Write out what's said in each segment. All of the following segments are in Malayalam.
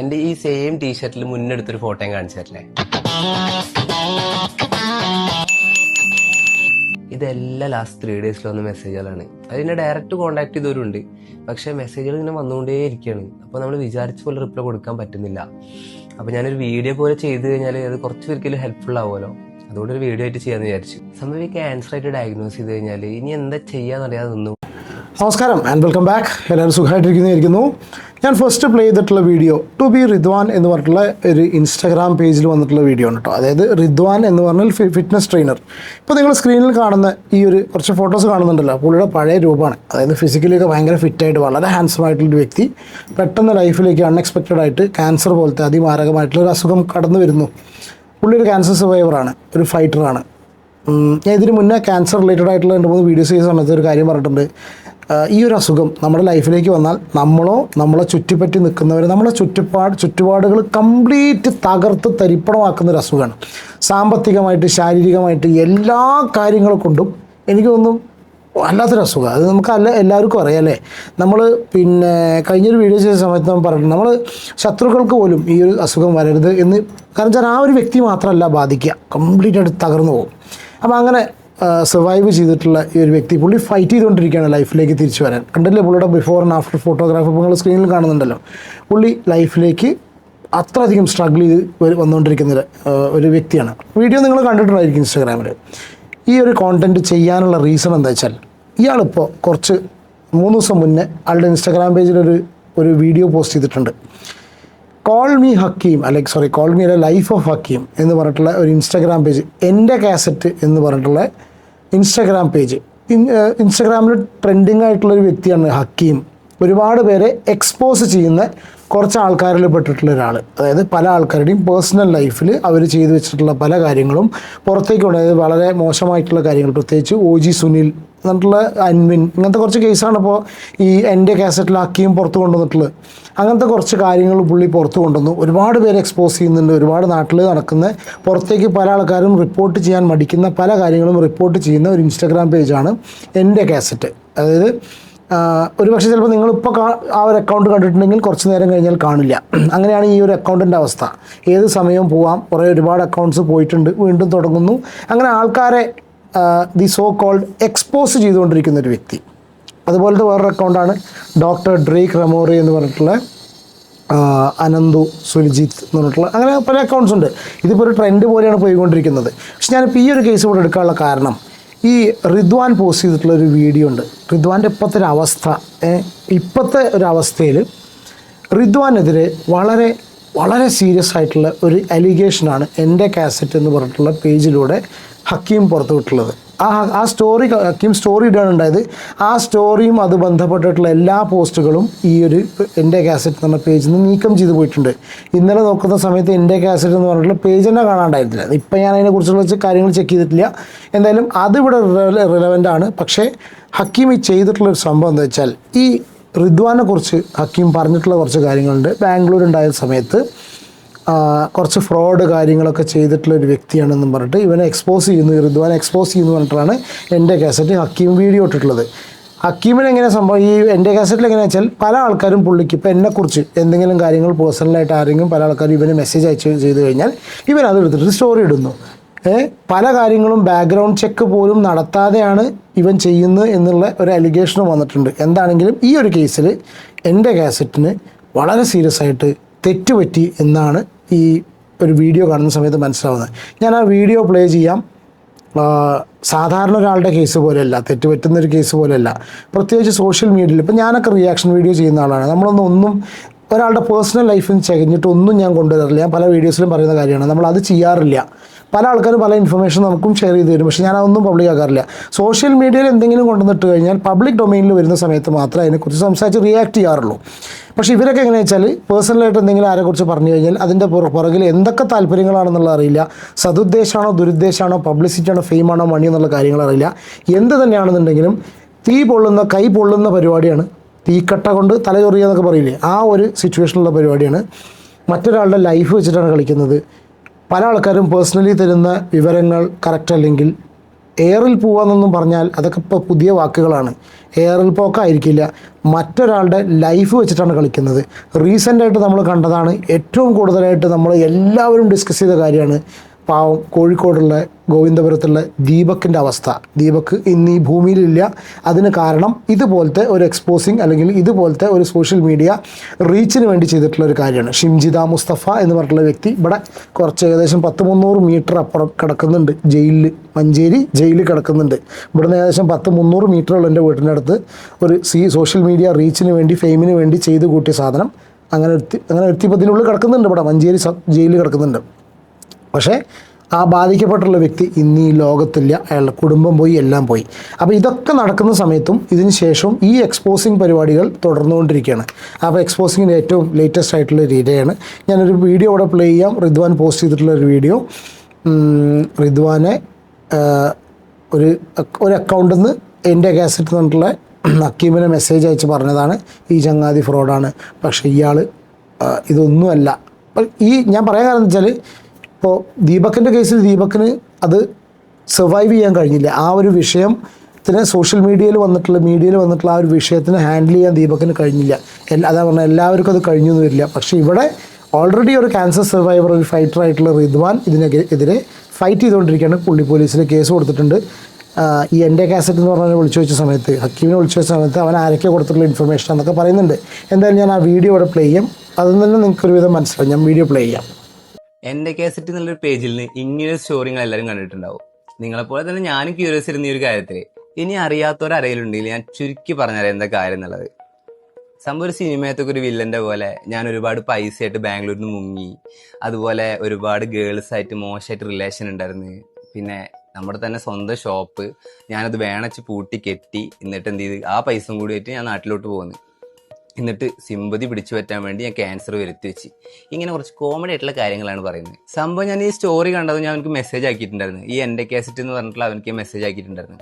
എന്റെ ഈ സെയിം ടീഷർട്ടിൽ മുന്നെടുത്തൊരു ഫോട്ടോയും കാണിച്ചു തരില്ലേ? ഇതെല്ലാം ലാസ്റ്റ് ത്രീ ഡേയ്സിൽ വന്ന മെസ്സേജുകളാണ് അതിനെ ഡയറക്റ്റ് കോൺടാക്ട് ചെയ്തവരുണ്ട്. പക്ഷെ മെസ്സേജുകൾ ഇങ്ങനെ വന്നുകൊണ്ടേ ഇരിക്കുകയാണ് അപ്പോൾ നമ്മൾ വിചാരിച്ച പോലെ റിപ്ലൈ കൊടുക്കാൻ പറ്റുന്നില്ല. അപ്പോൾ ഞാനൊരു വീഡിയോ പോലെ ചെയ്ത് കഴിഞ്ഞാൽ അത് കുറച്ച് പേർക്കെങ്കിലും ഹെൽപ്ഫുൾ ആവുമല്ലോ. അതുകൊണ്ട് ഒരു വീഡിയോ ആയിട്ട് ചെയ്യാമെന്ന് വിചാരിച്ചു. സംഭവം ഈ ക്യാൻസർ ആയിട്ട് ഡയഗ്നോസ് ചെയ്ത് കഴിഞ്ഞാൽ ഇനി എന്താ ചെയ്യാന്നറിയാതെ നിന്നു നമസ്കാരം ആൻഡ് വെൽക്കം ബാക്ക് എല്ലാവരും സുഖമായിട്ടിരിക്കുന്നതായിരിക്കുന്നു ഞാൻ ഫസ്റ്റ് പ്ലേ ചെയ്തിട്ടുള്ള വീഡിയോ ടു ബി റിദ്വാൻ എന്ന് പറഞ്ഞിട്ടുള്ള ഒരു ഇൻസ്റ്റാഗ്രാം പേജിൽ വന്നിട്ടുള്ള വീഡിയോ ആണ് കേട്ടോ. അതായത് റിദ്വാൻ എന്ന് പറഞ്ഞാൽ ഫിറ്റ്നസ് ട്രെയിനർ ഇപ്പോൾ നിങ്ങൾ സ്ക്രീനിൽ കാണുന്ന ഈ ഒരു കുറച്ച് ഫോട്ടോസ് കാണുന്നുണ്ടല്ലോ. പുള്ളിയുടെ പഴയ രൂപമാണ്. അതായത് ഫിസിക്കലിയൊക്കെ ഭയങ്കര ഫിറ്റായിട്ട് വളരെ ഹാൻസം ആയിട്ടുള്ളൊരു വ്യക്തി. പെട്ടെന്ന് ലൈഫിലേക്ക് അൺഎക്സ്പെക്റ്റഡ് ആയിട്ട് ക്യാൻസർ പോലത്തെ അതിമാരകമായിട്ടുള്ള ഒരു അസുഖം കടന്നു വരുന്നു. പുള്ളി ഒരു ക്യാൻസർ സർവൈവറാണ് ഒരു ഫൈറ്ററാണ് ഞാൻ ഇതിന് മുന്നേ ക്യാൻസർ റിലേറ്റഡ് ആയിട്ടുള്ള രണ്ട് മൂന്ന് വീഡിയോസ് ചെയ്ത സമയത്ത് ഒരു കാര്യം പറഞ്ഞിട്ടുണ്ട്. ഈ ഒരു അസുഖം നമ്മുടെ ലൈഫിലേക്ക് വന്നാൽ നമ്മളോ നമ്മളെ ചുറ്റിപ്പറ്റി നിൽക്കുന്നവർ നമ്മളെ ചുറ്റുപാട് ചുറ്റുപാടുകൾ കംപ്ലീറ്റ് തകർത്ത് തരിപ്പണമാക്കുന്ന ഒരു അസുഖമാണ്. സാമ്പത്തികമായിട്ട് ശാരീരികമായിട്ട് എല്ലാ കാര്യങ്ങളെ കൊണ്ടും എനിക്ക് തോന്നുന്നു വല്ലാത്തൊരു അസുഖം. അത് നമുക്ക് അല്ല എല്ലാവർക്കും അറിയാം അല്ലേ? നമ്മൾ പിന്നെ കഴിഞ്ഞൊരു വീഡിയോ ചെയ്ത സമയത്ത് നമ്മൾ പറഞ്ഞിട്ടുണ്ട് നമ്മൾ ശത്രുക്കൾക്ക് പോലും ഈ ഒരു അസുഖം വരരുത് എന്ന്. കാരണം വെച്ചാൽ ആ ഒരു വ്യക്തി മാത്രമല്ല ബാധിക്കുക. കംപ്ലീറ്റ് ആയിട്ട് തകർന്നു പോകും. അപ്പോൾ അങ്ങനെ സർവൈവ് ചെയ്തിട്ടുള്ള ഈ ഒരു വ്യക്തി പുള്ളി ഫൈറ്റ് ചെയ്തുകൊണ്ടിരിക്കുകയാണ് ലൈഫിലേക്ക് തിരിച്ചു വരാൻ. കണ്ടില്ലേ പുള്ളിയുടെ ബിഫോർ ആൻഡ് ആഫ്റ്റർ ഫോട്ടോഗ്രാഫ് നിങ്ങൾ സ്ക്രീനിൽ കാണുന്നുണ്ടല്ലോ. പുള്ളി ലൈഫിലേക്ക് അത്രയധികം സ്ട്രഗിൾ ചെയ്ത് വന്നുകൊണ്ടിരിക്കുന്ന ഒരു, വ്യക്തിയാണ്. വീഡിയോ നിങ്ങൾ കണ്ടിട്ടുണ്ടായിരിക്കും ഇൻസ്റ്റാഗ്രാമിൽ ഈ ഒരു കോണ്ടന്റ് ചെയ്യാനുള്ള റീസൺ എന്താ വെച്ചാൽ ഇയാളിപ്പോൾ കുറച്ച് മൂന്ന് ദിവസം മുന്നേ ആളുടെ ഇൻസ്റ്റാഗ്രാം പേജിൽ ഒരു ഒരു വീഡിയോ പോസ്റ്റ് ചെയ്തിട്ടുണ്ട്. കോൾ മീ ഹക്കീം അല്ലെങ്കിൽ sorry call me life of Hakeem എന്ന് പറഞ്ഞിട്ടുള്ള ഒരു ഇൻസ്റ്റാഗ്രാം പേജ് എന്റെ കാസറ്റ് എന്ന് പറഞ്ഞിട്ടുള്ള ഇൻസ്റ്റാഗ്രാം പേജ് ഇൻസ്റ്റാഗ്രാമിൽ ട്രെൻഡിങ് ആയിട്ടുള്ള ഒരു വ്യക്തിയാണ് ഹക്കീം. ഒരുപാട് പേരെ എക്സ്പോസ് ചെയ്യുന്ന കുറച്ച് ആൾക്കാരിൽ പെട്ടിട്ടുള്ള ഒരാൾ അതായത് പല ആൾക്കാരുടെയും പേഴ്സണൽ ലൈഫിൽ അവർ ചെയ്തു വെച്ചിട്ടുള്ള പല കാര്യങ്ങളും പുറത്തേക്ക് കൊണ്ട് വളരെ മോശമായിട്ടുള്ള കാര്യങ്ങൾ. പ്രത്യേകിച്ച് ഒ ജി സുനിൽ എന്നിട്ടുള്ള അൻവിൻ. ഇങ്ങനത്തെ കുറച്ച് കേസാണ് ഇപ്പോൾ ഈ എന്റെ കാസറ്റിൽ അക്കിയും പുറത്ത് കൊണ്ടുവന്നിട്ടുള്ളത്. അങ്ങനത്തെ കുറച്ച് കാര്യങ്ങൾ പുള്ളി പുറത്ത് കൊണ്ടുവന്നു. ഒരുപാട് പേര് എക്സ്പോസ് ചെയ്യുന്നുണ്ട്. ഒരുപാട് നാട്ടിൽ നടക്കുന്ന പുറത്തേക്ക് പല ആൾക്കാരും റിപ്പോർട്ട് ചെയ്യാൻ മടിക്കുന്ന പല കാര്യങ്ങളും റിപ്പോർട്ട് ചെയ്യുന്ന ഒരു ഇൻസ്റ്റാഗ്രാം പേജാണ് എന്റെ കാസറ്റ്. അതായത് ഒരു പക്ഷേ ചിലപ്പോൾ നിങ്ങളിപ്പോൾ ആ ഒരു അക്കൗണ്ട് കണ്ടിട്ടുണ്ടെങ്കിൽ കുറച്ച് നേരം കഴിഞ്ഞാൽ കാണില്ല. അങ്ങനെയാണ് ഈ ഒരു അക്കൗണ്ടിന്റെ അവസ്ഥ. ഏത് സമയവും പോവാം. കുറേ ഒരുപാട് അക്കൗണ്ട്സ് പോയിട്ടുണ്ട്. വീണ്ടും തുടങ്ങുന്നു. അങ്ങനെ ആൾക്കാരെ ദി സോ കോൾഡ് എക്സ്പോസ് ചെയ്തുകൊണ്ടിരിക്കുന്ന ഒരു വ്യക്തി. അതുപോലത്തെ വേറൊരു അക്കൗണ്ടാണ് ഡോക്ടർ ഡ്രേക്ക് റമോറി എന്ന് പറഞ്ഞിട്ടുള്ള അനന്തു സുൽജിത്ത് എന്ന് പറഞ്ഞിട്ടുള്ള അങ്ങനെ പല അക്കൗണ്ട്സ് ഉണ്ട്. ഇതിപ്പോൾ ഒരു ട്രെൻഡ് പോലെയാണ് പോയിക്കൊണ്ടിരിക്കുന്നത്. പക്ഷെ ഞാനിപ്പോൾ ഈ ഒരു കേസ് ഇവിടെ എടുക്കാനുള്ള കാരണം ഈ റിദ്വാൻ പോസ്റ്റ് ചെയ്തിട്ടുള്ള ഒരു വീഡിയോ ഉണ്ട്. റിദ്വാന്റെ ഇപ്പോഴത്തെ ഒരു അവസ്ഥ ഇപ്പോഴത്തെ ഒരു അവസ്ഥയിൽ റിദ്വാനെതിരെ വളരെ വളരെ സീരിയസ് ആയിട്ടുള്ള ഒരു അലിഗേഷനാണ് എന്റെ കാസറ്റ് എന്ന് പറഞ്ഞിട്ടുള്ള പേജിലൂടെ ഹക്കീം പുറത്തുവിട്ടുള്ളത്. ആ ആ സ്റ്റോറി ഹക്കീം സ്റ്റോറി ഇടാണ് ഉണ്ടായത്. ആ സ്റ്റോറിയും അത് ബന്ധപ്പെട്ടിട്ടുള്ള എല്ലാ പോസ്റ്റുകളും ഈ ഒരു എന്റെ കാസറ്റ് എന്ന് പറഞ്ഞ പേജിൽ നിന്ന് നീക്കം ചെയ്ത് പോയിട്ടുണ്ട്. ഇന്നലെ നോക്കുന്ന സമയത്ത് എന്റെ കാസറ്റ് എന്ന് പറഞ്ഞിട്ടുള്ള പേജ് തന്നെ കാണാണ്ടായിരുന്നില്ല. ഇപ്പം ഞാൻ അതിനെക്കുറിച്ചുള്ള കാര്യങ്ങൾ ചെക്ക് ചെയ്തിട്ടില്ല. എന്തായാലും അതിവിടെ റിലവന്റ് ആണ്. പക്ഷേ ഹക്കീം ഈ ചെയ്തിട്ടുള്ള ഒരു സംഭവം എന്താ വെച്ചാൽ ഈ റിദ്വാനെ കുറിച്ച് ഹക്കീം പറഞ്ഞിട്ടുള്ള കുറച്ച് കാര്യങ്ങളുണ്ട്. ബാംഗ്ലൂർ ഉണ്ടായ സമയത്ത് കുറച്ച് ഫ്രോഡ് കാര്യങ്ങളൊക്കെ ചെയ്തിട്ടുള്ള ഒരു വ്യക്തിയാണെന്നും പറഞ്ഞിട്ട് ഇവനെ എക്സ്പോസ് ചെയ്യുന്നു റിദ്വാൻ എക്സ്പോസ് ചെയ്യുന്നു പറഞ്ഞിട്ടാണ് എന്റെ കാസറ്റ് ഹക്കീം വീഡിയോ ഇട്ടിട്ടുള്ളത്. ഹക്കീമിന് എങ്ങനെ സംഭവം? ഈ എന്റെ കാസറ്റിൽ എങ്ങനെയാ വെച്ചാൽ പല ആൾക്കാരും പുള്ളിക്ക് ഇപ്പോൾ എന്നെക്കുറിച്ച് എന്തെങ്കിലും കാര്യങ്ങൾ പേഴ്സണലായിട്ട് ആരെങ്കിലും പല ആൾക്കാരും ഇവന് മെസ്സേജ് അയച്ച് ചെയ്ത് കഴിഞ്ഞാൽ ഇവൻ അത് എടുത്തിട്ട് സ്റ്റോറി ഇടുന്നു. പല കാര്യങ്ങളും ബാക്ക്ഗ്രൗണ്ട് ചെക്ക് പോലും നടത്താതെയാണ് ഇവൻ ചെയ്യുന്നത് എന്നുള്ള ഒരു അലിഗേഷനും വന്നിട്ടുണ്ട്. എന്താണെങ്കിലും ഈ ഒരു കേസിൽ എന്റെ കാസറ്റിന് വളരെ സീരിയസ് ആയിട്ട് തെറ്റുപറ്റി എന്നാണ് ഈ ഒരു വീഡിയോ കാണുന്ന സമയത്ത് മനസ്സിലാവുന്നത്. ഞാൻ ആ വീഡിയോ പ്ലേ ചെയ്യാം. സാധാരണ ഒരാളുടെ കേസ് പോലെയല്ല തെറ്റുപറ്റുന്ന ഒരു കേസ് പോലെയല്ല. പ്രത്യേകിച്ച് സോഷ്യൽ മീഡിയയിൽ ഇപ്പം ഞാനൊക്കെ റിയാക്ഷൻ വീഡിയോ ചെയ്യുന്ന ആളാണ്. നമ്മളൊന്നും ഒന്നും ഒരാളുടെ പേഴ്സണൽ ലൈഫിൽ ചകഞ്ഞിട്ട് ഒന്നും ഞാൻ കൊണ്ടുവരാറില്ല. ഞാൻ പല വീഡിയോസിലും പറയുന്ന കാര്യമാണ്. നമ്മൾ അത് ചെയ്യാറില്ല. പല ആൾക്കാരും പല ഇൻഫർമേഷൻ നമുക്കും ഷെയർ ചെയ്ത് തരും. പക്ഷേ ഞാൻ അതൊന്നും പബ്ലിക് ആക്കാറില്ല. സോഷ്യൽ മീഡിയയിൽ എന്തെങ്കിലും കൊണ്ടുവന്നിട്ട് കഴിഞ്ഞാൽ പബ്ലിക് ഡൊമൈനിൽ വരുന്ന സമയത്ത് മാത്രമേ അതിനെക്കുറിച്ച് സംസാരിച്ച് റിയാക്ട് ചെയ്യാറുള്ളൂ. പക്ഷേ ഇവരൊക്കെ എങ്ങനെയാ വെച്ചാൽ പേഴ്സണലായിട്ട് എന്തെങ്കിലും ആരെക്കുറിച്ച് പറഞ്ഞു കഴിഞ്ഞാൽ അതിന്റെ പുറകിൽ എന്തൊക്കെ താല്പര്യങ്ങളാണെന്നുള്ള അറിയില്ല. സതുദ്ദേശമാണോ ദുരുദ്ദേശമാണോ പബ്ലിസിറ്റിയാണോ ഫെയിമാണോ മണി എന്നുള്ള കാര്യങ്ങൾ അറിയില്ല. എന്ത് തന്നെയാണെന്നുണ്ടെങ്കിലും തീ പൊള്ളുന്ന കൈ പൊള്ളുന്ന പരിപാടിയാണ്. തീക്കട്ട കൊണ്ട് തലചൊറിയുക എന്നൊക്കെ പറയില്ലേ? ആ ഒരു സിറ്റുവേഷനിലുള്ള പരിപാടിയാണ്. മറ്റൊരാളുടെ ലൈഫ് വെച്ചിട്ടാണ് കളിക്കുന്നത്. പല ആൾക്കാരും പേഴ്സണലി തരുന്ന വിവരങ്ങൾ കറക്റ്റ് അല്ലെങ്കിൽ എയറിൽ പോവാന്നൊന്നും പറഞ്ഞാൽ അതൊക്കെ ഇപ്പോൾ പുതിയ വാക്കുകളാണ്. എയറിൽ പോക്കായിരിക്കില്ല. മറ്റൊരാളുടെ ലൈഫ് വെച്ചിട്ടാണ് കളിക്കുന്നത്. റീസെന്റായിട്ട് നമ്മൾ കണ്ടതാണ് ഏറ്റവും കൂടുതലായിട്ട് നമ്മൾ എല്ലാവരും ഡിസ്കസ് ചെയ്ത കാര്യമാണ് പാവം കോഴിക്കോടുള്ള ഗോവിന്ദപുരത്തുള്ള ദീപക്കിന്റെ അവസ്ഥ. ദീപക്ക് ഇന്ന് ഈ ഭൂമിയിലില്ല. അതിന് കാരണം ഇതുപോലത്തെ ഒരു എക്സ്പോസിങ് അല്ലെങ്കിൽ ഇതുപോലത്തെ ഒരു സോഷ്യൽ മീഡിയ റീച്ചിന് വേണ്ടി ചെയ്തിട്ടുള്ള ഒരു കാര്യമാണ്. ഷിംജിത മുസ്തഫ എന്ന് പറഞ്ഞിട്ടുള്ള വ്യക്തി ഇവിടെ കുറച്ച് ഏകദേശം പത്ത് മുന്നൂറ് മീറ്റർ അപ്പുറം കിടക്കുന്നുണ്ട്. ജയിലിൽ മഞ്ചേരി ജയിലിൽ കിടക്കുന്നുണ്ട്. ഇവിടുന്ന് ഏകദേശം പത്ത് മുന്നൂറ് മീറ്റർ ഉള്ള എന്റെ വീട്ടിന്റെ അടുത്ത് ഒരു സി സോഷ്യൽ മീഡിയ റീച്ചിന് വേണ്ടി ഫെയിമിന് വേണ്ടി ചെയ്ത് കൂട്ടിയ സാധനം. അങ്ങനെ അങ്ങനെ എത്തിപ്പതിനുള്ളിൽ കിടക്കുന്നുണ്ട് ഇവിടെ. മഞ്ചേരി ജയിലിൽ കിടക്കുന്നുണ്ട്. പക്ഷേ ആ ബാധിക്കപ്പെട്ടുള്ള വ്യക്തി ഇന്ന് ഈ ലോകത്തില്ല. അയാളുടെ കുടുംബം പോയി എല്ലാം പോയി. അപ്പോൾ ഇതൊക്കെ നടക്കുന്ന സമയത്തും ഇതിന് ശേഷവും ഈ എക്സ്പോസിങ് പരിപാടികൾ തുടർന്നുകൊണ്ടിരിക്കുകയാണ്. അപ്പോൾ എക്സ്പോസിങ്ങിന്റെ ഏറ്റവും ലേറ്റസ്റ്റ് ആയിട്ടുള്ള ഒരു ഇരയാണ്. ഞാനൊരു വീഡിയോ ഇവിടെ പ്ലേ ചെയ്യാം. റിദ്വാൻ പോസ്റ്റ് ചെയ്തിട്ടുള്ള ഒരു വീഡിയോ റിദ്വാനെ ഒരു ഒരു അക്കൗണ്ടിൽ നിന്ന് എന്റെ കാസറ്റ് തന്നിട്ടുള്ള അക്കീമിനെ മെസ്സേജ് അയച്ച് പറഞ്ഞതാണ്. ഈ ചങ്ങാതി ഫ്രോഡാണ് പക്ഷേ ഇയാൾ ഇതൊന്നുമല്ല. ഈ ഞാൻ പറയാൻ കാരണം വെച്ചാൽ ഇപ്പോൾ ദീപക്കിന്റെ കേസിൽ ദീപക്കിന് അത് സർവൈവ് ചെയ്യാൻ കഴിഞ്ഞില്ല. ആ ഒരു വിഷയം വിഷയത്തിന് സോഷ്യൽ മീഡിയയിൽ വന്നിട്ടുള്ള മീഡിയയിൽ വന്നിട്ടുള്ള ആ ഒരു വിഷയത്തിന് ഹാൻഡിൽ ചെയ്യാൻ ദീപക്കിന് കഴിഞ്ഞില്ല. എല്ലാ അതാ പറഞ്ഞാൽ എല്ലാവർക്കും അത് കഴിഞ്ഞു വരില്ല. പക്ഷേ ഇവിടെ ഓൾറെഡി ഒരു ക്യാൻസർ സർവൈവർ ഒരു ഫൈറ്റർ ആയിട്ടുള്ള റിദ്വാൻ ഇതിനെതിരെ ഫൈറ്റ് ചെയ്തുകൊണ്ടിരിക്കുകയാണ്. പുള്ളി പോലീസിൽ കേസ് കൊടുത്തിട്ടുണ്ട്. ഈ എന്റെ കാസറ്റ് എന്ന് പറഞ്ഞാൽ വിളിച്ചു വെച്ച സമയത്ത് ഹക്കീമിനെ വിളിച്ചു വെച്ച സമയത്ത് അവൻ ആരൊക്കെ കൊടുത്തിട്ടുള്ള ഇൻഫർമേഷൻ എന്നൊക്കെ പറയുന്നുണ്ട്. എന്തായാലും ഞാൻ ആ വീഡിയോ ഇവിടെ പ്ലേ ചെയ്യാം. അതിൽ നിന്ന് നിങ്ങൾക്കൊരുവിധം മനസ്സിലാവും. ഞാൻ വീഡിയോ പ്ലേ ചെയ്യാം. എന്റെ കേസറ്റ് എന്നുള്ളൊരു പേജിൽ നിന്ന് ഇങ്ങനെ സ്റ്റോറി നിങ്ങൾ എല്ലാവരും കണ്ടിട്ടുണ്ടാവും. നിങ്ങളെപ്പോലെ തന്നെ ഞാനും ക്യൂരിയസ് ഇരുന്ന ഈ ഒരു കാര്യത്തിൽ. ഇനി അറിയാത്തവരറിയലുണ്ടെങ്കിൽ ഞാൻ ചുരുക്കി പറഞ്ഞുതരാം എന്താ കാര്യം എന്നുള്ളത്. സംഭവം ഒരു സിനിമയത്തൊക്കെ ഒരു വില്ലന്റെ പോലെ ഞാൻ ഒരുപാട് പൈസയായിട്ട് ബാംഗ്ലൂരിൽ നിന്ന് മുങ്ങി. അതുപോലെ ഒരുപാട് ഗേൾസ് ആയിട്ട് മോശമായിട്ട് റിലേഷൻ ഉണ്ടായിരുന്നു. പിന്നെ നമ്മുടെ തന്നെ സ്വന്തം ഷോപ്പ് ഞാനത് വേണച്ച് പൂട്ടി കെട്ടി എന്നിട്ട് എന്ത് ചെയ്ത്? ആ പൈസയും കൂടി ആയിട്ട് ഞാൻ നാട്ടിലോട്ട് പോകുന്നു എന്നിട്ട് സിമ്പതി പിടിച്ചു പറ്റാൻ വേണ്ടി ഞാൻ ക്യാൻസർ വരുത്തി വെച്ച്. ഇങ്ങനെ കുറച്ച് കോമഡി ആയിട്ടുള്ള കാര്യങ്ങളാണ് പറയുന്നത്. സംഭവം ഞാൻ ഈ സ്റ്റോറി കണ്ടത് ഞാൻ അവനക്ക് മെസ്സേജ് ആക്കിയിട്ടുണ്ടായിരുന്നു. ഈ എന്റെ കേസറ്റ് എന്ന് പറഞ്ഞിട്ടുള്ള അവനക്ക് മെസ്സേജ് ആക്കിയിട്ടുണ്ടായിരുന്നു.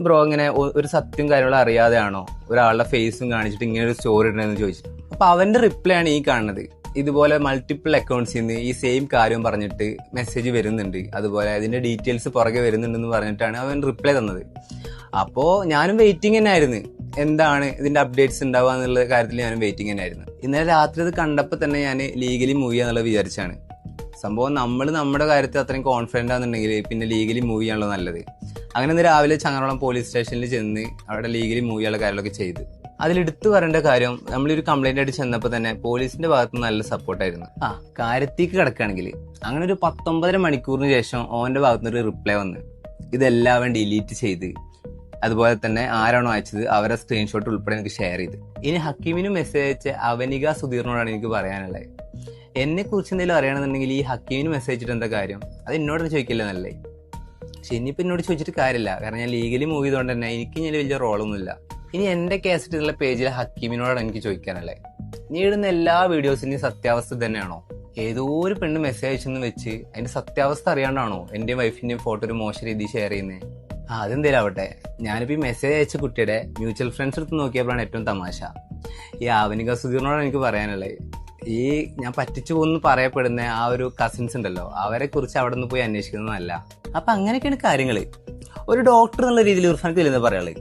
ബ്രോ ഇങ്ങനെ ഒരു സത്യം കാര്യങ്ങളും അറിയാതെയാണോ ഒരാളുടെ ഫേസും കാണിച്ചിട്ട് ഇങ്ങനെ ഒരു സ്റ്റോറി ഇടണമെന്ന് ചോദിച്ചു അപ്പൊ അവന്റെ റിപ്ലൈ ആണ് ഈ കാണുന്നത്. ഇതുപോലെ മൾട്ടിപ്പിൾ അക്കൗണ്ട്സിൽ നിന്ന് ഈ സെയിം കാര്യം പറഞ്ഞിട്ട് മെസ്സേജ് വരുന്നുണ്ട്. അതുപോലെ അതിന്റെ ഡീറ്റെയിൽസ് പുറകെ വരുന്നുണ്ടെന്ന് പറഞ്ഞിട്ടാണ് അവൻ റിപ്ലൈ തന്നത്. അപ്പോൾ ഞാനും വെയിറ്റിംഗ് തന്നെ ആയിരുന്നു എന്താണ് ഇതിന്റെ അപ്ഡേറ്റ്സ് ഉണ്ടാവുക എന്നുള്ള കാര്യത്തിൽ ഞാൻ വെയിറ്റിംഗ് തന്നെ ആയിരുന്നു ഇന്നലെ രാത്രി ഇത് കണ്ടപ്പോൾ തന്നെ ഞാൻ ലീഗലി മൂവ് ചെയ്യാന്നുള്ളത് വിചാരിച്ചാണ്. സംഭവം നമ്മൾ നമ്മുടെ കാര്യത്തിൽ അത്രയും കോൺഫിഡന്റ് ആണെന്നുണ്ടെങ്കിൽ പിന്നെ ലീഗലി മൂവ് ചെയ്യാനുള്ള നല്ലത്. അങ്ങനെ ഇന്ന് രാവിലെ ചങ്ങനോളം പോലീസ് സ്റ്റേഷനിൽ ചെന്ന് അവിടെ ലീഗലി മൂവ് ചെയ്യാനുള്ള കാര്യങ്ങളൊക്കെ ചെയ്ത്. അതിലെടുത്തു പറയേണ്ട കാര്യം നമ്മളൊരു കംപ്ലൈന്റ് ആയിട്ട് ചെന്നപ്പോൾ തന്നെ പോലീസിന്റെ ഭാഗത്ത് നല്ല സപ്പോർട്ടായിരുന്നു ആ കാര്യത്തേക്ക് കിടക്കുകയാണെങ്കിൽ അങ്ങനെ ഒരു പത്തൊമ്പതര മണിക്കൂറിന് ശേഷം ഓന്റെ ഭാഗത്തുനിന്ന് ഒരു റിപ്ലൈ വന്ന്. ഇതെല്ലാം ഡിലീറ്റ് ചെയ്ത്. അതുപോലെ തന്നെ ആരാണോ അയച്ചത് അവരെ സ്ക്രീൻഷോട്ട് ഉൾപ്പെടെ എനിക്ക് ഷെയർ ചെയ്ത്. ഇനി ഹക്കീമിന് മെസ്സേജ് അയച്ച അവനിക സുധീറിനോടാണ് എനിക്ക് പറയാനുള്ളത്. എന്നെ കുറിച്ച് എന്തെങ്കിലും അറിയണമെന്നുണ്ടെങ്കിൽ ഈ ഹക്കീമിന് മെസ്സേജ് അയച്ചിട്ട് എന്താ കാര്യം? അത് എന്നോടൊന്നും ചോദിക്കില്ല നല്ലേ പക്ഷെ ഇനിയിപ്പോൾ എന്നോട് ചോദിച്ചിട്ട് കാര്യമില്ല. കാരണം ഞാൻ ലീഗലി മൂവ് ചെയ്തുകൊണ്ട് തന്നെ എനിക്ക് ഇനി വലിയ റോളൊന്നുമില്ല ഇനി എന്റെ കേസിട്ടുള്ള പേജിൽ ഹക്കീമിനോടാണ് എനിക്ക് ചോദിക്കാനല്ലേ നീ ഇടുന്ന എല്ലാ വീഡിയോസിന്റെയും സത്യാവസ്ഥ തന്നെയാണോ ഏതോ ഒരു പെണ്ണ് മെസ്സേജ് അയച്ചെന്ന് വെച്ച് അതിന്റെ സത്യാവസ്ഥ അറിയാണ്ടാണോ? എന്റെയും വൈഫിന്റെയും ഫോട്ടോ ഒരു മോശം രീതിയിൽ ഷെയർ ചെയ്യുന്നത് ആ അതെന്തേലും ആവട്ടെ ഞാനിപ്പോ ഈ മെസ്സേജ് അയച്ച കുട്ടിയുടെ മ്യൂച്വൽ ഫ്രണ്ട്സ് എടുത്ത് നോക്കിയപ്പോഴാണ് ഏറ്റവും തമാശ. ഈ ആവനിക സുധീറിനോടാണ് എനിക്ക് പറയാനുള്ളത്. ഈ ഞാൻ പറ്റിച്ചു പോകുന്നു പറയപ്പെടുന്ന ആ ഒരു കസിൻസ് ഉണ്ടല്ലോ അവരെ കുറിച്ച് അവിടെ നിന്ന് പോയി അന്വേഷിക്കുന്നതല്ല. അപ്പൊ അങ്ങനെയൊക്കെയാണ് കാര്യങ്ങൾ ഒരു ഡോക്ടർ എന്നുള്ള രീതിയിൽ ഇർഫാനക്ക് ഇല്ലെന്ന് പറയാനുള്ളത്.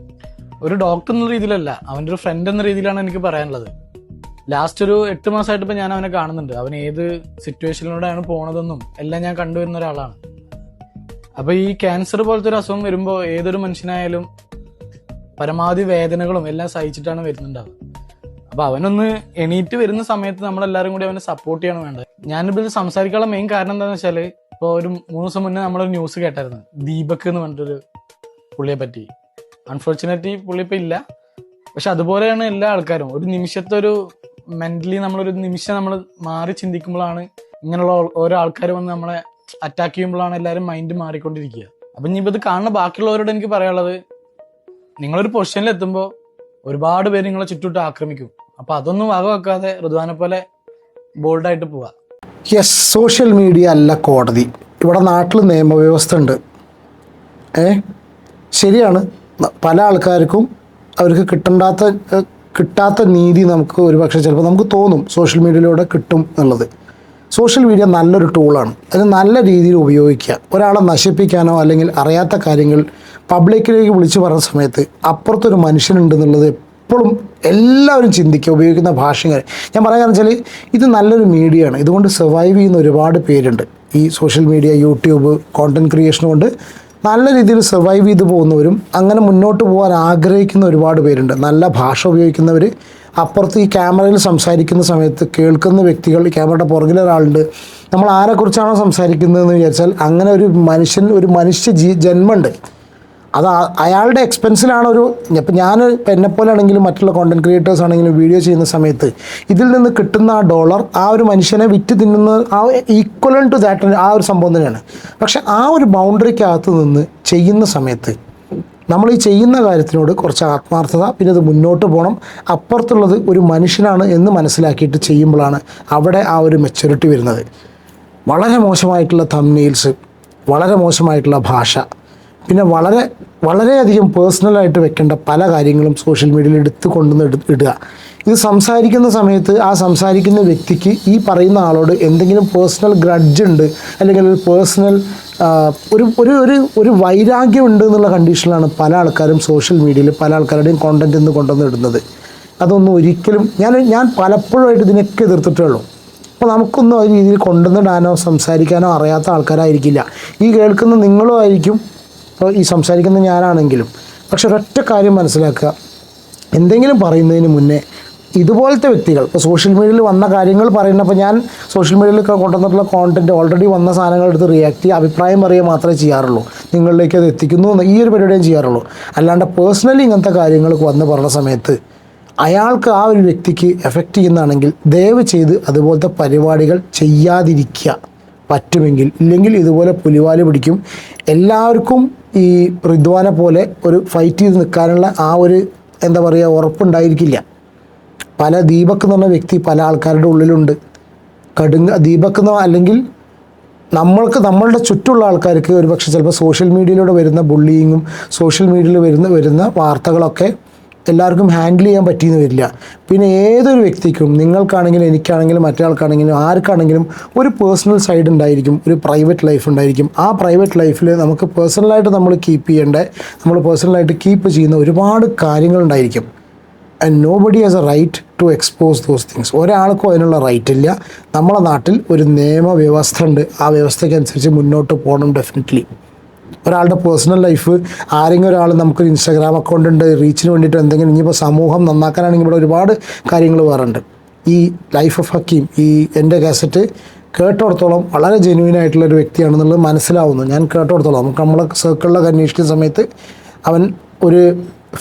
ഒരു ഡോക്ടർ എന്ന രീതിയിലല്ല അവന്റെ ഒരു ഫ്രണ്ട് എന്ന രീതിയിലാണ് എനിക്ക് പറയാനുള്ളത്. ലാസ്റ്റ് ഒരു എട്ട് മാസമായിട്ട് ഇപ്പൊ ഞാൻ അവനെ കാണുന്നുണ്ട്. അവൻ ഏത് സിറ്റുവേഷനിലൂടെയാണ് പോണതെന്നും എല്ലാം ഞാൻ കണ്ടുവരുന്ന ഒരാളാണ്. അപ്പൊ ഈ ക്യാൻസർ പോലത്തെ ഒരു അസുഖം വരുമ്പോൾ ഏതൊരു മനുഷ്യനായാലും പരമാവധി വേദനകളും എല്ലാം സഹിച്ചിട്ടാണ് വരുന്നുണ്ടാവുക. അപ്പൊ അവനൊന്ന് എണീറ്റ് വരുന്ന സമയത്ത് നമ്മളെല്ലാരും കൂടി അവനെ സപ്പോർട്ട് ചെയ്യണം വേണ്ടത്. ഞാനിപ്പോൾ ഇത് സംസാരിക്കാനുള്ള മെയിൻ കാരണം എന്താണെന്ന് വെച്ചാൽ ഇപ്പോൾ ഒരു മൂന്ന് ദിവസം മുന്നേ നമ്മളൊരു ന്യൂസ് കേട്ടായിരുന്നു. ദീപക് എന്ന് പറഞ്ഞിട്ടൊരു പുള്ളിയെ പറ്റി. അൺഫോർച്ചുനേറ്റ്ലി പുള്ളി ഇപ്പൊ ഇല്ല. പക്ഷെ അതുപോലെയാണ് എല്ലാ ആൾക്കാരും. ഒരു നിമിഷത്തെ ഒരു മെന്റലി നമ്മളൊരു നിമിഷം നമ്മൾ മാറി ചിന്തിക്കുമ്പോഴാണ് ഇങ്ങനെയുള്ള ഓരോ ആൾക്കാർ വന്ന് നമ്മളെ അറ്റാക്ക് ചെയ്യുമ്പോഴാണ് എല്ലാവരും മൈൻഡ് മാറിക്കൊണ്ടിരിക്കുക. അപ്പം ഇനി ഇത് കാണുന്ന ബാക്കിയുള്ളവരോട് എനിക്ക് പറയാനുള്ളത് നിങ്ങളൊരു പൊസിഷനിൽ എത്തുമ്പോൾ ഒരുപാട് പേര് നിങ്ങളെ ചുറ്റുവിട്ട് ആക്രമിക്കും. അപ്പം അതൊന്നും വകവെക്കാതെ ഋതുവാനെ പോലെ ബോൾഡായിട്ട് പോവുക യെസ് സോഷ്യൽ മീഡിയ അല്ല കോടതി. ഇവിടെ നാട്ടിൽ നിയമവ്യവസ്ഥ ഉണ്ട്. ഏ? ശരിയാണ്. പല ആൾക്കാർക്കും അവർക്ക് കിട്ടണ്ടാത്ത കിട്ടാത്ത നീതി നമുക്ക് ഒരുപക്ഷെ ചിലപ്പോൾ നമുക്ക് തോന്നും. സോഷ്യൽ മീഡിയയിലൂടെ കിട്ടും എന്നുള്ളത്. സോഷ്യൽ മീഡിയ നല്ലൊരു ടൂളാണ് അത് നല്ല രീതിയിൽ ഉപയോഗിക്കുക. ഒരാളെ നശിപ്പിക്കാനോ അല്ലെങ്കിൽ അറിയാത്ത കാര്യങ്ങൾ പബ്ലിക്കിലേക്ക് വിളിച്ചു പറഞ്ഞ സമയത്ത് അപ്പുറത്തൊരു മനുഷ്യനുണ്ടെന്നുള്ളത് എപ്പോഴും എല്ലാവരും ചിന്തിക്കുക ഉപയോഗിക്കുന്ന ഭാഷകൾ. ഞാൻ പറയാൻ കാരണം വെച്ചാൽ ഇത് നല്ലൊരു മീഡിയയാണ് ഇതുകൊണ്ട് സർവൈവ് ചെയ്യുന്ന ഒരുപാട് പേരുണ്ട്. ഈ social media YouTube content creation കൊണ്ട് നല്ല രീതിയിൽ സർവൈവ് ചെയ്ത് പോകുന്നവരും അങ്ങനെ മുന്നോട്ട് പോകാൻ ആഗ്രഹിക്കുന്ന ഒരുപാട് പേരുണ്ട്. നല്ല ഭാഷ ഉപയോഗിക്കുന്നവർ അപ്പുറത്ത് ഈ ക്യാമറയിൽ സംസാരിക്കുന്ന സമയത്ത് കേൾക്കുന്ന വ്യക്തികൾ ഈ ക്യാമറയുടെ പുറകിൽ ഒരാളുണ്ട്. നമ്മൾ ആരെക്കുറിച്ചാണോ സംസാരിക്കുന്നതെന്ന് വിചാരിച്ചാൽ അങ്ങനെ ഒരു മനുഷ്യൻ ഒരു മനുഷ്യ ജീ ജന്മമുണ്ട്. അത് അയാളുടെ എക്സ്പെൻസിലാണ് ഒരു ഇപ്പം ഞാൻ ഇപ്പം എന്നെപ്പോലെ ആണെങ്കിലും മറ്റുള്ള കോണ്ടന്റ് ക്രിയേറ്റേഴ്സ് ആണെങ്കിലും വീഡിയോ ചെയ്യുന്ന സമയത്ത് ഇതിൽ നിന്ന് കിട്ടുന്ന ആ ഡോളർ ആ ഒരു മനുഷ്യനെ വിറ്റ് തിന്നുന്ന ആ ഈക്വലൻ ടു ദാറ്റ് ആ ഒരു സംഭവം തന്നെയാണ്. പക്ഷെ ആ ഒരു ബൗണ്ടറിക്കകത്ത് നിന്ന് ചെയ്യുന്ന സമയത്ത് നമ്മൾ ഈ ചെയ്യുന്ന കാര്യത്തിനോട് കുറച്ച് ആത്മാർത്ഥത പിന്നെ അത് മുന്നോട്ട് പോകണം അപ്പുറത്തുള്ളത് ഒരു മനുഷ്യനാണ് എന്ന് മനസ്സിലാക്കിയിട്ട് ചെയ്യുമ്പോഴാണ് അവിടെ ആ ഒരു മെച്ചൂരിറ്റി വരുന്നത്. വളരെ മോശമായിട്ടുള്ള തമ്മീൽസ് വളരെ മോശമായിട്ടുള്ള ഭാഷ പിന്നെ വളരെ വളരെയധികം പേഴ്സണലായിട്ട് വെക്കേണ്ട പല കാര്യങ്ങളും സോഷ്യൽ മീഡിയയിൽ എടുത്തു കൊണ്ടുവന്ന് ഇടുക. ഇത് സംസാരിക്കുന്ന സമയത്ത് ആ സംസാരിക്കുന്ന വ്യക്തിക്ക് ഈ പറയുന്ന ആളോട് എന്തെങ്കിലും പേഴ്സണൽ ഗ്രഡ്ജ് ഉണ്ട് അല്ലെങ്കിൽ ഒരു പേഴ്സണൽ ഒരു ഒരു ഒരു ഒരു വൈരാഗ്യം ഉണ്ട് എന്നുള്ള കണ്ടീഷനിലാണ് പല ആൾക്കാരും സോഷ്യൽ മീഡിയയിൽ പല ആൾക്കാരുടെയും കോണ്ടന്റ് ഇന്ന് കൊണ്ടുവന്ന് ഇടുന്നത്. അതൊന്നും ഒരിക്കലും ഞാൻ ഞാൻ പലപ്പോഴായിട്ട് ഇതിനൊക്കെ എതിർത്തിട്ടേ ഉള്ളൂ അപ്പോൾ നമുക്കൊന്നും ആ രീതിയിൽ കൊണ്ടുവന്നിടാനോ സംസാരിക്കാനോ അറിയാത്ത ആൾക്കാരായിരിക്കില്ല. ഈ കേൾക്കുന്ന നിങ്ങളും ആയിരിക്കും ഇപ്പോൾ ഈ സംസാരിക്കുന്ന ഞാനാണെങ്കിലും. പക്ഷെ ഒരൊറ്റ കാര്യം മനസ്സിലാക്കുക. എന്തെങ്കിലും പറയുന്നതിന് മുന്നേ ഇതുപോലത്തെ വ്യക്തികൾ ഇപ്പോൾ സോഷ്യൽ മീഡിയയിൽ വന്ന കാര്യങ്ങൾ പറയുന്നപ്പോൾ ഞാൻ സോഷ്യൽ മീഡിയയിൽ കൊണ്ടുവന്നിട്ടുള്ള കോണ്ടന്റ് ഓൾറെഡി വന്ന സാധനങ്ങൾ എടുത്ത് റിയാക്ട് ചെയ്യുക അഭിപ്രായം പറയുക മാത്രമേ ചെയ്യാറുള്ളൂ. നിങ്ങളിലേക്ക് അത് എത്തിക്കുന്നു എന്ന് ഈ ഒരു പരിപാടിയും ചെയ്യാറുള്ളൂ. അല്ലാണ്ട് പേഴ്സണലി ഇങ്ങനത്തെ കാര്യങ്ങൾ വന്ന് പറഞ്ഞ സമയത്ത് അയാൾക്ക് ആ ഒരു വ്യക്തിക്ക് എഫക്റ്റ് ചെയ്യുന്നതാണെങ്കിൽ ദയവ് ചെയ്ത് അതുപോലത്തെ പരിപാടികൾ ചെയ്യാതിരിക്കുക. പറ്റുമെങ്കിൽ ഇല്ലെങ്കിൽ ഇതുപോലെ പുലിവാൽ പിടിക്കും. എല്ലാവർക്കും ഈ റിദ്വാനെ പോലെ ഒരു ഫൈറ്റ് ചെയ്ത് നിൽക്കാനുള്ള ആ ഒരു എന്താ പറയുക ഉറപ്പുണ്ടായിരിക്കില്ല പല ദീപക് എന്ന് പറഞ്ഞ വ്യക്തി പല ആൾക്കാരുടെ ഉള്ളിലുണ്ട്. കടുങ്ങ ദീപക് എന്ന് അല്ലെങ്കിൽ നമ്മൾക്ക് നമ്മളുടെ ചുറ്റുള്ള ആൾക്കാർക്ക് ഒരു പക്ഷേ ചിലപ്പോൾ സോഷ്യൽ മീഡിയയിലൂടെ വരുന്ന ബുള്ളിങ്ങും സോഷ്യൽ മീഡിയയിൽ വരുന്ന വരുന്ന വാർത്തകളൊക്കെ എല്ലാവർക്കും ഹാൻഡിൽ ചെയ്യാൻ പറ്റിയെന്ന് വരില്ല. പിന്നെ ഏതൊരു വ്യക്തിക്കും നിങ്ങൾക്കാണെങ്കിലും എനിക്കാണെങ്കിലും മറ്റൊരാൾക്കാണെങ്കിലും ആർക്കാണെങ്കിലും ഒരു പേഴ്സണൽ സൈഡ് ഉണ്ടായിരിക്കും ഒരു പ്രൈവറ്റ് ലൈഫ് ഉണ്ടായിരിക്കും. ആ പ്രൈവറ്റ് ലൈഫിൽ നമുക്ക് പേഴ്സണലായിട്ട് നമ്മൾ കീപ്പ് ചെയ്യേണ്ട നമ്മൾ പേഴ്സണലായിട്ട് കീപ്പ് ചെയ്യുന്ന ഒരുപാട് കാര്യങ്ങളുണ്ടായിരിക്കും and nobody has a right to expose those things ഒരാൾക്കും അതിനുള്ള റൈറ്റ് ഇല്ല. നമ്മളെ നാട്ടിൽ ഒരു നിയമവ്യവസ്ഥ ഉണ്ട് ആ വ്യവസ്ഥയ്ക്കനുസരിച്ച് മുന്നോട്ട് പോകണം ഡെഫിനറ്റ്ലി ഒരാളുടെ പേഴ്സണൽ ലൈഫ് ആരെങ്കിലും ഒരാൾ നമുക്കൊരു ഇൻസ്റ്റാഗ്രാം അക്കൗണ്ട് ഉണ്ട് റീച്ചിന് വേണ്ടിയിട്ട് എന്തെങ്കിലും ഇനിയിപ്പോൾ സമൂഹം നന്നാക്കാനാണെങ്കിൽ ഇവിടെ ഒരുപാട് കാര്യങ്ങൾ വേറുണ്ട്. ഈ ലൈഫ് ഓഫ് ഹക്കീം ഈ എന്റെ കാസറ്റ് കേട്ടോടത്തോളം വളരെ ജെന്യൂൻ ആയിട്ടുള്ള ഒരു വ്യക്തിയാണെന്നുള്ളത് മനസ്സിലാവുന്നു. ഞാൻ കേട്ടോടത്തോളം നമുക്ക് നമ്മളെ സർക്കിളിലൊക്കെ അന്വേഷിക്കുന്ന സമയത്ത് അവൻ ഒരു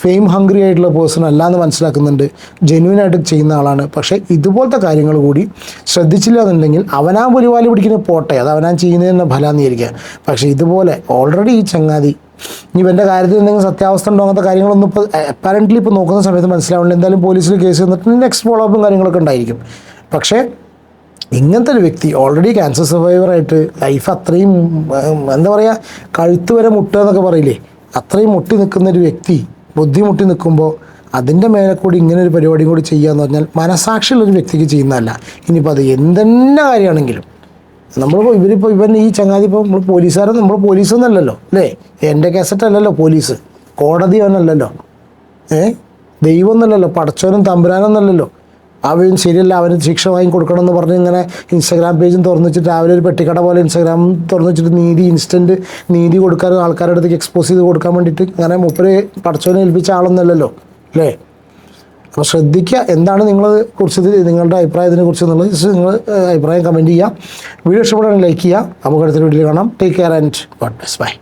ഫെയിം ഹംഗ്രി ആയിട്ടുള്ള പേഴ്സൺ അല്ല എന്ന് മനസ്സിലാക്കുന്നുണ്ട്. ജെന്യൂൻ ആയിട്ട് ചെയ്യുന്ന ആളാണ്. പക്ഷേ ഇതുപോലത്തെ കാര്യങ്ങൾ കൂടി ശ്രദ്ധിച്ചില്ല എന്നുണ്ടെങ്കിൽ അവനാ പരിപാടി പിടിക്കുന്ന പോട്ടെ. അത് അവനാ ചെയ്യുന്നതിന് തന്നെ ഫലാന്ന് വിചാരിക്കുക പക്ഷേ ഇതുപോലെ ഓൾറെഡി ഈ ചങ്ങാതി ഇനി ഇവന്റെ കാര്യത്തിൽ എന്തെങ്കിലും സത്യാവസ്ഥ ഉണ്ടോ അങ്ങനത്തെ കാര്യങ്ങളൊന്നും ഇപ്പോൾ അപ്പാരന്റ്ലി ഇപ്പോൾ നോക്കുന്ന സമയത്ത് മനസ്സിലാവുന്നുണ്ട്. എന്തായാലും പോലീസിൽ കേസ് തന്നിട്ട് നെക്സ്റ്റ് ഫോളോ അപ്പും കാര്യങ്ങളൊക്കെ ഉണ്ടായിരിക്കും. പക്ഷേ ഇങ്ങനത്തെ ഒരു വ്യക്തി ഓൾറെഡി ക്യാൻസർ സർവൈവറായിട്ട് ലൈഫ് അത്രയും എന്താ പറയുക കഴുത്ത് വരെ മുട്ടുക എന്നൊക്കെ പറയില്ലേ? അത്രയും മുട്ടി നിൽക്കുന്ന ഒരു വ്യക്തി ബുദ്ധിമുട്ടി നിൽക്കുമ്പോൾ അതിന്റെ മേലെ കൂടി ഇങ്ങനെ ഒരു പരിപാടിയും കൂടി ചെയ്യാന്ന് പറഞ്ഞാൽ മനസാക്ഷിയുള്ള ഒരു വ്യക്തിക്ക് ചെയ്യുന്നതല്ല. ഇനിയിപ്പോൾ അത് എന്തെന്നെ കാര്യമാണെങ്കിലും നമ്മളിപ്പോൾ ഇവരിപ്പോൾ ഇവൻ ഈ ചങ്ങാതി ഇപ്പോൾ നമ്മൾ പോലീസുകാരൻ നമ്മൾ പോലീസൊന്നല്ലല്ലോ അല്ലേ? എന്റെ കാസറ്റ് അല്ലല്ലോ പോലീസ്. കോടതി അവനല്ലല്ലോ ഏ? ദൈവം എന്നല്ലല്ലോ പടച്ചവനും തമ്പുരാനൊന്നല്ലല്ലോ. അവൻ ശരിയല്ല അവന് ശിക്ഷ വാങ്ങി കൊടുക്കണം എന്ന് പറഞ്ഞ് ഇങ്ങനെ ഇൻസ്റ്റാഗ്രാം പേജും തുറന്നു വെച്ചിട്ട് രാവിലെ ഒരു പെട്ടിക്കട പോലെ ഇൻസ്റ്റാഗ്രാം തുറന്നു വെച്ചിട്ട് നീതി ഇൻസ്റ്റന്റ് നീതി കൊടുക്കാൻ ആൾക്കാരുടെ അടുത്തേക്ക് എക്സ്പോസ് ചെയ്ത് കൊടുക്കാൻ വേണ്ടിയിട്ട് അങ്ങനെ മുപ്പര് പഠിച്ചവനെ ഏൽപ്പിച്ച ആളൊന്നല്ലല്ലോ അല്ലേ? അപ്പോൾ ശ്രദ്ധിക്കുക എന്താണ് നിങ്ങൾ കുറിച്ച് നിങ്ങളുടെ അഭിപ്രായത്തിനെ കുറിച്ച് എന്നുള്ളത് നിങ്ങൾ അഭിപ്രായം കമന്റ് ചെയ്യുക. വീഡിയോ ഇഷ്ടപ്പെടുകയാണെങ്കിൽ ലൈക്ക് ചെയ്യുക. നമുക്ക് അടുത്ത വീഡിയോയിൽ കാണാം. Take care and goodbye